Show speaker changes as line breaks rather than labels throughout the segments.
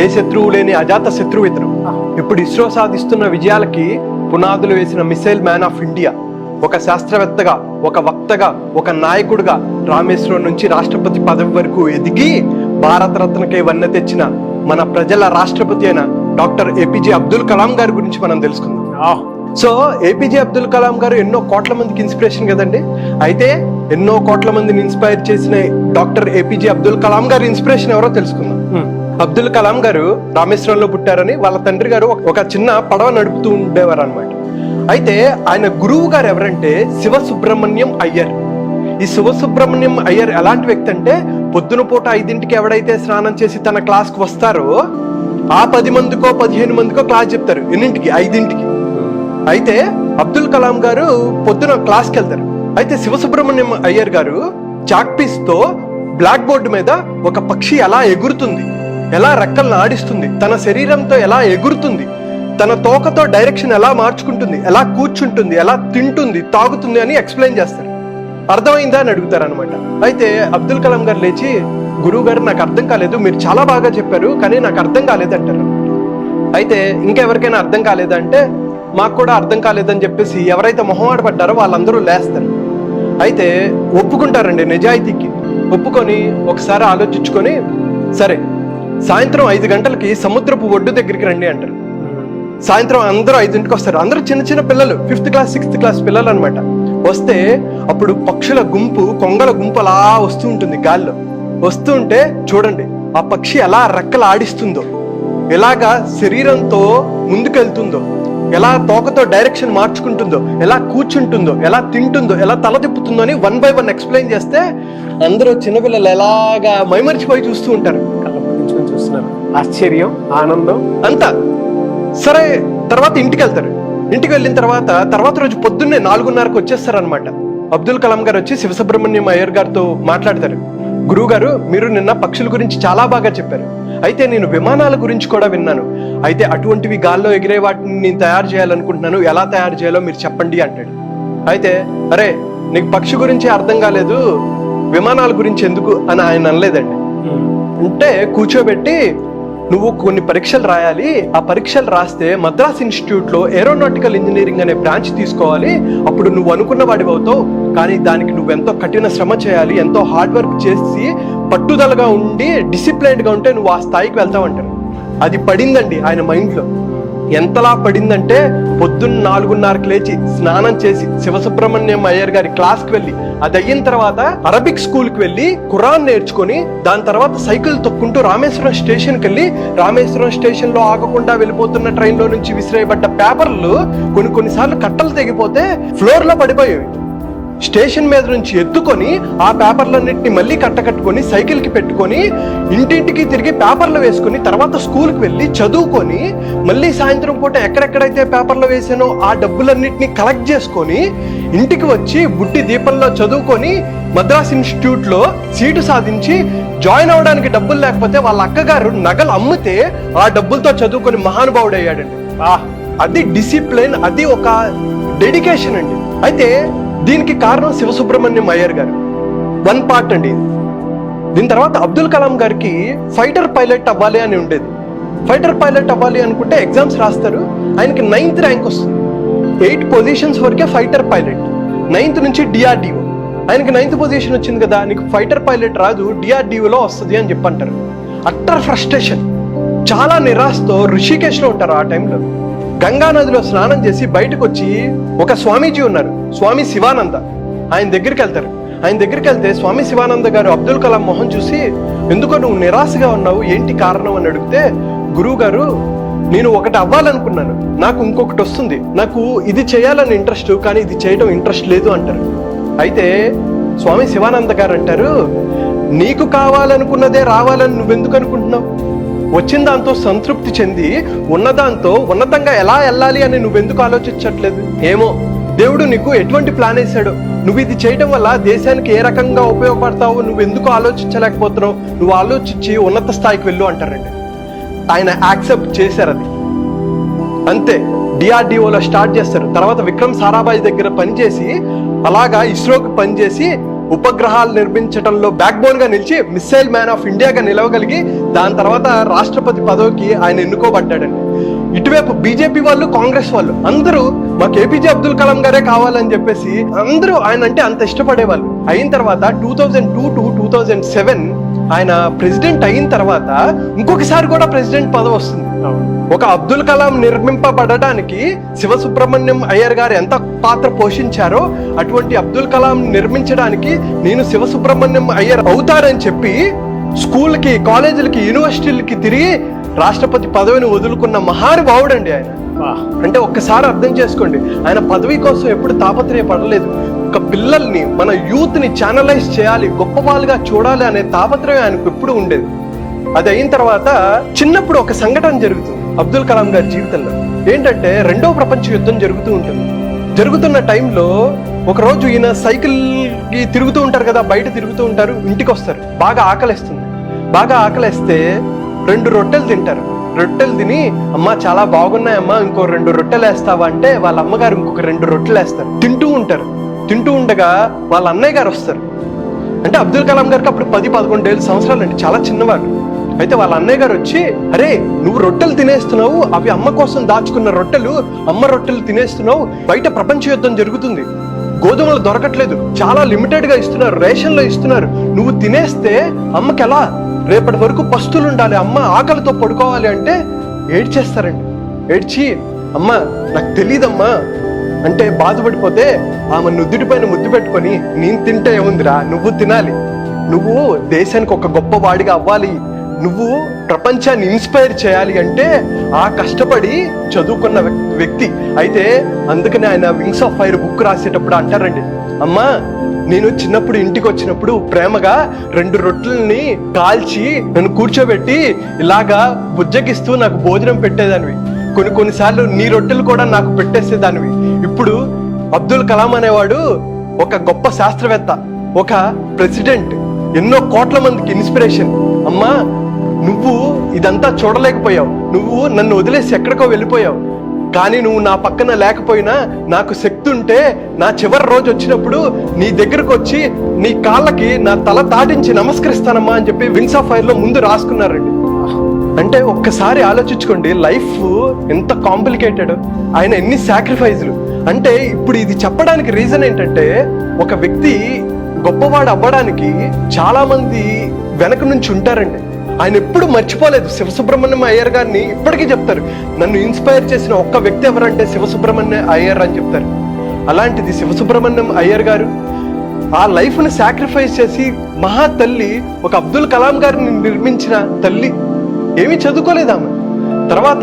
ఏ శత్రువు లేని అజాత శత్రువు ఇతను. ఇప్పుడు ఇస్రో సాధిస్తున్న విజయాలకి పునాదులు వేసిన మిసైల్ మ్యాన్ ఆఫ్ ఇండియా ఒక శాస్త్రవేత్తగా ఒక వక్తగా ఒక నాయకుడిగా రామేశ్వరం నుంచి రాష్ట్రపతి పదవి వరకు ఎదిగి భారతరత్నకే వన్నె తెచ్చిన మన ప్రజల రాష్ట్రపతి అయిన డాక్టర్ ఏపీజే అబ్దుల్ కలాం గారి గురించి మనం తెలుసుకుందాం. సో ఏపీజే అబ్దుల్ కలాం గారు ఎన్నో కోట్ల మందికి ఇన్స్పిరేషన్ కదండి. అయితే ఎన్నో కోట్ల మందిని ఇన్స్పైర్ చేసిన డాక్టర్ ఏపీజే అబ్దుల్ కలాం గారి ఇన్స్పిరేషన్ ఎవరో తెలుసుకుందాం. అబ్దుల్ కలాం గారు రామేశ్వరంలో పుట్టారని వాళ్ళ తండ్రి గారు ఒక- చిన్న పడవ నడుపుతూ ఉండేవారు అనమాట అయితే ఆయన గురువు గారు ఎవరంటే శివ సుబ్రహ్మణ్యం అయ్యర్. ఈ శివ సుబ్రహ్మణ్యం అయ్యర్ ఎలాంటి వ్యక్తి అంటే పొద్దున పూట ఐదింటికి ఎవడైతే స్నానం చేసి తన క్లాస్కి వస్తారో ఆ పది మందికో పదిహేను మందికో క్లాస్ చెప్తారు ఎన్నింటికి? ఐదింటికి. అయితే అబ్దుల్ కలాం గారు పొద్దున క్లాస్కి వెళ్తారు. అయితే శివసుబ్రహ్మణ్యం అయ్యర్ గారు చాక్ బ్లాక్ బోర్డు మీద ఒక పక్షి ఎలా ఎగురుతుంది? ఎలా రెక్కలను ఆడిస్తుంది తన శరీరంతో ఎలా ఎగురుతుంది తన తోకతో డైరెక్షన్ ఎలా మార్చుకుంటుంది ఎలా కూర్చుంటుంది ఎలా తింటుంది తాగుతుంది అని ఎక్స్ప్లెయిన్ చేస్తారు. అర్థమైందా అని అడుగుతారు అనమాట అయితే అబ్దుల్ కలాం గారు లేచి గురువు గారు నాకు అర్థం కాలేదు మీరు చాలా బాగా చెప్పారు కానీ నాకు అర్థం కాలేదు అంటారు. అయితే ఇంకెవరికైనా అర్థం కాలేదంటే మాకు కూడా అర్థం కాలేదని చెప్పేసి ఎవరైతే మొహమాట పడ్డారో వాళ్ళందరూ లేస్తారు. అయితే ఒప్పుకుంటారండి నిజాయితీకి. ఒప్పుకొని ఒకసారి ఆలోచించుకొని సరే సాయంత్రం ఐదు గంటలకి సముద్రపు ఒడ్డు దగ్గరికి రండి అంటారు. సాయంత్రం అందరూ ఐదింటికి వస్తారు. అందరూ చిన్న చిన్న పిల్లలు ఫిఫ్త్ క్లాస్ సిక్స్త్ క్లాస్ పిల్లలు అనమాట వస్తే అప్పుడు పక్షుల గుంపు కొంగల గుంపు అలా వస్తూ ఉంటుంది గాల్లో. వస్తూ ఉంటే చూడండి ఆ పక్షి ఎలా రెక్కలు ఆడిస్తుందో ఎలాగా శరీరంతో ముందుకెళ్తుందో ఎలా తోకతో డైరెక్షన్ మార్చుకుంటుందో ఎలా కూర్చుంటుందో ఎలా తింటుందో ఎలా తల తిప్పుతుందో అని వన్ బై వన్ ఎక్స్ప్లెయిన్ చేస్తే అందరూ చిన్నపిల్లలు ఎలాగా మైమరిచిపోయి చూస్తూ ఉంటారు.
చూస్తున్నారు ఆశ్చర్యం ఆనందం.
అంతా. సరే తర్వాత ఇంటికి వెళ్తారు ఇంటికి వెళ్ళిన తర్వాత తర్వాత రోజు పొద్దున్నే నాలుగున్నరకు వచ్చేస్తారు అనమాట అబ్దుల్ కలాం గారు వచ్చి శివసుబ్రహ్మణ్యం అయ్యర్ గారితో మాట్లాడతారు. గురువు గారు మీరు నిన్న పక్షుల గురించి చాలా బాగా చెప్పారు. అయితే నేను విమానాల గురించి కూడా విన్నాను. అయితే అటువంటివి గాల్లో ఎగిరే వాటిని నేను తయారు చేయాలనుకుంటున్నాను. ఎలా తయారు చేయాలో మీరు చెప్పండి అంటాడు. అయితే అరే నీకు పక్షి గురించి అర్థం కాలేదు. విమానాల గురించి ఎందుకు అని ఆయన అనలేదండి. ఉంటే కూర్చోబెట్టి నువ్వు కొన్ని పరీక్షలు రాయాలి. ఆ పరీక్షలు రాస్తే మద్రాస్ ఇన్స్టిట్యూట్లో ఏరోనాటికల్ ఇంజనీరింగ్ అనే బ్రాంచ్ తీసుకోవాలి. అప్పుడు నువ్వు అనుకున్న వాడివి అవుతావు. కానీ దానికి నువ్వు ఎంతో కఠిన శ్రమ చేయాలి. ఎంతో హార్డ్ వర్క్ చేసి పట్టుదలగా ఉండి డిసిప్లైన్డ్గా ఉంటే నువ్వు ఆ స్థాయికి వెళ్తావు అంటారు అది పడిందండి ఆయన మైండ్లో ఎంతలా పడిందంటే పొద్దున్న నాలుగున్నరకు లేచి స్నానం చేసి శివసుబ్రహ్మణ్యం అయ్యర్ గారి క్లాస్కి వెళ్ళి అది అయిన తర్వాత అరబిక్ స్కూల్కి వెళ్ళి ఖురాన్ నేర్చుకొని దాని తర్వాత సైకిల్ తొక్కుంటూ రామేశ్వరం స్టేషన్కి వెళ్ళి రామేశ్వరం స్టేషన్లో ఆగకుండా వెళ్ళిపోతున్న ట్రైన్లో నుంచి విసిరేయబడ్డ పేపర్లు కొన్ని కొన్నిసార్లు కట్టలు తెగిపోతే ఫ్లోర్లో పడిపోయేవి. స్టేషన్ మీద నుంచి ఎత్తుకొని ఆ పేపర్లన్నింటినీ మళ్ళీ కట్టకట్టుకొని సైకిల్కి పెట్టుకొని ఇంటింటికి తిరిగి పేపర్లు వేసుకొని తర్వాత స్కూల్కి వెళ్ళి చదువుకొని మళ్ళీ సాయంత్రం పూట ఎక్కడెక్కడైతే పేపర్లు వేసానో ఆ డబ్బులన్నింటినీ కలెక్ట్ చేసుకొని ఇంటికి వచ్చి బుట్టి దీపంలో చదువుకొని మద్రాస్ ఇన్స్టిట్యూట్లో సీటు సాధించి జాయిన్ అవ్వడానికి డబ్బులు లేకపోతే వాళ్ళ అక్కగారు నగలు అమ్మితే ఆ డబ్బులతో చదువుకొని మహానుభావుడు అయ్యాడండి ఆ, అది డిసిప్లిన్ అది ఒక డెడికేషన్ అండి. అయితే దీనికి కారణం శివసుబ్రహ్మణ్యం అయ్యర్ గారు. వన్ పార్ట్ అండి దీని తర్వాత అబ్దుల్ కలాం గారికి ఫైటర్ పైలట్ అవ్వాలి అని ఉండేది. ఫైటర్ పైలట్ అవ్వాలి అనుకుంటే ఎగ్జామ్స్ రాస్తారు. ఆయనకి నైన్త్ ర్యాంక్ వస్తుంది. ఎయిట్ పొజిషన్స్ వరకే ఫైటర్ పైలట్. నైన్త్ నుంచి డిఆర్డిఓ. ఆయనకి నైన్త్ పొజిషన్ వచ్చింది కదా నీకు ఫైటర్ పైలట్ రాదు డిఆర్డిఓలో వస్తుంది అని చెప్పంటారు. Utter frustration. చాలా నిరాశతో ఋషికేశ్లో ఉంటారు ఆ టైంలో. గంగా నదిలో స్నానం చేసి బయటకు వచ్చి ఒక స్వామీజీ ఉన్నారు. స్వామి శివానంద. ఆయన దగ్గరికి వెళ్తారు. ఆయన దగ్గరికి వెళ్తే స్వామి శివానంద గారు అబ్దుల్ కలాం మొహం చూసి ఎందుకో నువ్వు నిరాశగా ఉన్నావు? ఏంటి కారణం? అని అడిగితే గురువు గారు నేను ఒకటి అవ్వాలనుకున్నాను. నాకు ఇంకొకటి వస్తుంది. నాకు ఇది చేయాలని ఇంట్రెస్ట్ కానీ ఇది చేయడం ఇంట్రెస్ట్ లేదు అంటారు. అయితే స్వామి శివానంద గారు అంటారు నీకు కావాలనుకున్నదే రావాలని నువ్వెందుకు అనుకుంటున్నావు? వచ్చిన దాంతో సంతృప్తి చెంది ఉన్నదాంతో ఉన్నతంగా ఎలా వెళ్ళాలి అని నువ్వెందుకు ఆలోచించట్లేదు? ఏమో దేవుడు నీకు ఎటువంటి ప్లాన్ వేశాడు? నువ్వు ఇది చేయడం వల్ల దేశానికి ఏ రకంగా ఉపయోగపడతావు నువ్వు ఎందుకు ఆలోచించలేకపోతున్నావు? నువ్వు ఆలోచించి ఉన్నత స్థాయికి వెళ్ళు అంటారండి. ఆయన యాక్సెప్ట్ చేశారు అది. అంతే డిఆర్డిఓలో స్టార్ట్ చేస్తారు. తర్వాత విక్రమ్ సారాభాయ్ దగ్గర పనిచేసి అలాగా ఇస్రోకి పనిచేసి ఉపగ్రహాలు నిర్మించడంలో బ్యాక్ బోన్గా నిలిచి మిస్సైల్ మ్యాన్ ఆఫ్ ఇండియాగా నిలవగలిగి దాని తర్వాత రాష్ట్రపతి పదవికి ఆయన ఎన్నుకోబడ్డాడండి. ఇటువైపు బీజేపీ వాళ్ళు కాంగ్రెస్ వాళ్ళు అందరూ మాకు ఏపీజే అబ్దుల్ కలాం గారే కావాలని చెప్పేసి అందరూ ఆయన అంటే అంత ఇష్టపడేవాళ్ళు. అయిన తర్వాత two thousand two to two thousand seven ఆయన ప్రెసిడెంట్ అయిన తర్వాత ఇంకొకసారి కూడా ప్రెసిడెంట్ పదవి వస్తుంది. ఒక అబ్దుల్ కలాం నిర్మింపబడడానికి శివసుబ్రహ్మణ్యం అయ్యర్ గారు ఎంత పాత్ర పోషించారో అటువంటి అబ్దుల్ కలాం నిర్మించడానికి నేను శివసుబ్రహ్మణ్యం అయ్యర్ అవుతారని చెప్పి స్కూల్కి కాలేజీలకి యూనివర్సిటీలకి తిరిగి రాష్ట్రపతి పదవిని వదులుకున్న మహానుభావుడండి ఆయన. అంటే ఒక్కసారి అర్థం చేసుకోండి ఆయన పదవి కోసం ఎప్పుడు తాపత్రయపడలేదు. ఒక పిల్లల్ని మన యూత్ని ఛానలైజ్ చేయాలి గొప్ప వాళ్ళుగా చూడాలి అనే తాపత్రయం ఆయనకు ఎప్పుడు ఉండేది. అది అయిన తర్వాత చిన్నప్పుడు ఒక సంఘటన జరుగుతుంది. అబ్దుల్ కలాం గారి జీవితంలో. ఏంటంటే రెండో ప్రపంచ యుద్ధం జరుగుతూ ఉంటుంది. జరుగుతున్న టైంలో ఒకరోజు ఈయన సైకిల్కి తిరుగుతూ ఉంటారు కదా బయట తిరుగుతూ ఉంటారు ఇంటికి వస్తారు. బాగా ఆకలిస్తుంది. బాగా ఆకలిస్తే రెండు రొట్టెలు తింటారు. రొట్టెలు తిని అమ్మా చాలా బాగున్నాయమ్మా ఇంకో రెండు రొట్టెలు వేస్తావా? అంటే వాళ్ళ అమ్మగారు ఇంకొక రెండు రొట్టెలు వేస్తారు. తింటూ ఉంటారు. తింటూ ఉండగా వాళ్ళ అన్నయ్య గారు వస్తారు. అంటే అబ్దుల్ కలాం గారికి అప్పుడు పది పదకొండు ఏళ్ళు సంవత్సరాలు అండి చాలా చిన్నవాళ్ళు. అయితే వాళ్ళ అన్నయ్య గారు వచ్చి అరే నువ్వు రొట్టెలు తినేస్తున్నావు అవి అమ్మ కోసం దాచుకున్న రొట్టెలు అమ్మ రొట్టెలు తినేస్తున్నావు బయట ప్రపంచ యుద్ధం జరుగుతుంది. గోధుమలు దొరకట్లేదు చాలా లిమిటెడ్గా ఇస్తున్నారు రేషన్లో ఇస్తున్నారు. నువ్వు తినేస్తే అమ్మకి ఎలా రేపటి వరకు పస్తులు ఉండాలి అమ్మ ఆకలితో పడుకోవాలి అంటే ఏడ్చేస్తారండి. ఏడ్చి అమ్మ నాకు తెలియదమ్మా అంటే బాధపడిపోతే ఆమె నుదుటి పైన ముద్దు పెట్టుకొని నేను తింటే ఏముందిరా నువ్వు తినాలి. నువ్వు దేశానికి ఒక గొప్ప వాడిగా అవ్వాలి. నువ్వు ప్రపంచాన్ని ఇన్స్పైర్ చేయాలి అంటే ఆ కష్టపడి చదువుకున్న వ్యక్- వ్యక్తి. అయితే అందుకనే ఆయన వింగ్స్ ఆఫ్ ఫైర్ బుక్ రాసేటప్పుడు అంటారండి. అమ్మా నేను చిన్నప్పుడు ఇంటికి వచ్చినప్పుడు ప్రేమగా రెండు రొట్టెల్ని కాల్చి నన్ను కూర్చోబెట్టి ఇలాగా బుజ్జగిస్తూ నాకు భోజనం పెట్టేదానివి. కొన్ని కొన్నిసార్లు నీ రొట్టెలు కూడా నాకు పెట్టేసేదానివి. ఇప్పుడు అబ్దుల్ కలాం అనేవాడు ఒక గొప్ప శాస్త్రవేత్త ఒక ప్రెసిడెంట్ ఎన్నో కోట్ల మందికి ఇన్స్పిరేషన్. అమ్మా నువ్వు ఇదంతా చూడలేకపోయావు. నువ్వు నన్ను వదిలేసి ఎక్కడికో వెళ్ళిపోయావు. కానీ నువ్వు నా పక్కన లేకపోయినా నాకు శక్తి ఉంటే నా చివరి రోజు వచ్చినప్పుడు నీ దగ్గరకు వచ్చి నీ కాళ్ళకి నా తల తాటించి నమస్కరిస్తానమ్మా అని చెప్పి వింగ్స్ ఆఫ్ ఫైర్లో ముందు రాసుకున్నారండి. అంటే ఒక్కసారి ఆలోచించుకోండి లైఫ్ ఎంత కాంప్లికేటెడ్. ఆయన ఎన్ని సాక్రిఫైజులు. అంటే ఇప్పుడు ఇది చెప్పడానికి రీజన్ ఏంటంటే ఒక వ్యక్తి గొప్పవాడు అవ్వడానికి చాలామంది వెనక నుంచి ఉంటారండి. ఆయన ఎప్పుడు మర్చిపోలేదు. శివసుబ్రహ్మణ్యం అయ్యర్ గారిని ఇప్పటికీ చెప్తారు. నన్ను ఇన్స్పైర్ చేసిన ఒక్క వ్యక్తి ఎవరంటే శివసుబ్రహ్మణ్యం అయ్యర్ అని చెప్తారు. అలాంటిది శివసుబ్రహ్మణ్యం అయ్యర్ గారు ఆ లైఫ్ను సాక్రిఫైస్ చేసి మహా తల్లి ఒక అబ్దుల్ కలాం గారిని నిర్మించిన తల్లి. ఏమీ చదువుకోలేదు ఆమె. తర్వాత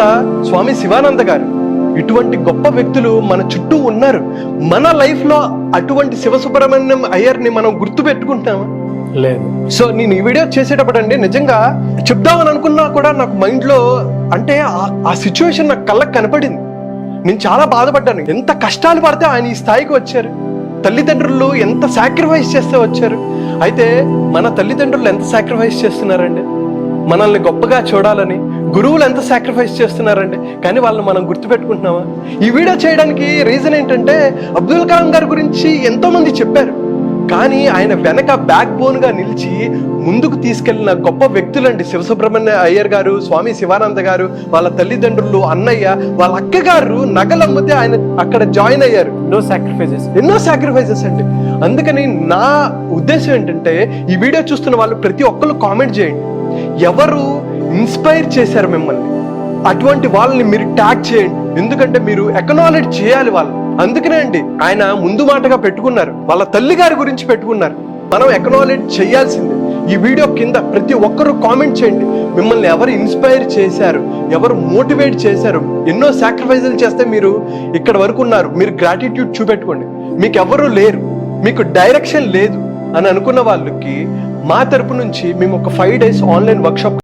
స్వామి శివానంద గారు ఇటువంటి గొప్ప వ్యక్తులు మన చుట్టూ ఉన్నారు. మన లైఫ్లో అటువంటి శివసుబ్రహ్మణ్యం అయ్యర్ని మనం గుర్తు పెట్టుకుంటామా
లేదు.
సో నేను ఈ వీడియో చేసేటప్పుడు అండి నిజంగా చెప్దామని అనుకున్నా కూడా నాకు మైండ్లో అంటే ఆ- సిచ్యువేషన్ నాకు కళ్ళకు కనపడింది. నేను చాలా బాధపడ్డాను. ఎంత కష్టాలు పడితే ఆయన ఈ స్థాయికి వచ్చారు. తల్లిదండ్రులు ఎంత సాక్రిఫైస్ చేస్తే వచ్చారు. అయితే మన తల్లిదండ్రులు ఎంత సాక్రిఫైస్ చేస్తున్నారండి? మనల్ని గొప్పగా చూడాలని గురువులు ఎంత సాక్రిఫైస్ చేస్తున్నారండి? కానీ వాళ్ళని మనం గుర్తుపెట్టుకుంటున్నామా? ఈ వీడియో చేయడానికి రీజన్ ఏంటంటే అబ్దుల్ కలాం గారి గురించి ఎంతోమంది చెప్పారు. కానీ ఆయన వెనక బ్యాక్ బోన్గా నిలిచి ముందుకు తీసుకెళ్ళిన గొప్ప వ్యక్తులండి శివసుబ్రహ్మణ్య అయ్యర్ గారు స్వామి శివానంద గారు వాళ్ళ తల్లిదండ్రులు అన్నయ్య వాళ్ళ అక్క గారు నగలు అమ్మితే ఆయన అక్కడ జాయిన్ అయ్యారు.
నో సాక్రిఫైసెస్
ఎన్నో సాక్రిఫైసెస్ అండి. అందుకని నా ఉద్దేశం ఏంటంటే ఈ వీడియో చూస్తున్న వాళ్ళు ప్రతి ఒక్కరు కామెంట్ చేయండి. ఎవరు ఇన్స్పైర్ చేశారు మిమ్మల్ని? అటువంటి వాళ్ళని మీరు ట్యాగ్ చేయండి. ఎందుకంటే మీరు ఎకనాలెడ్జ్ చేయాలి వాళ్ళు అందుకనే అండి ఆయన ముందు మాటగా పెట్టుకున్నారు. వాళ్ళ తల్లి గారి గురించి పెట్టుకున్నారు. మనం ఎకనాలెడ్జ్ చేయాల్సింది. ఈ వీడియో కింద ప్రతి ఒక్కరూ కామెంట్ చేయండి. మిమ్మల్ని ఎవరు ఇన్స్పైర్ చేశారు ఎవరు మోటివేట్ చేశారు ఎన్నో సాక్రిఫైజులు చేస్తే మీరు ఇక్కడ వరకు ఉన్నారు. మీరు గ్రాటిట్యూడ్ చూపెట్టుకోండి. మీకు ఎవరు లేరు. మీకు డైరెక్షన్ లేదు. అని అనుకున్న వాళ్ళకి మా తరపు నుంచి మేము ఒక ఫైవ్ డేస్ ఆన్లైన్ వర్క్షాప్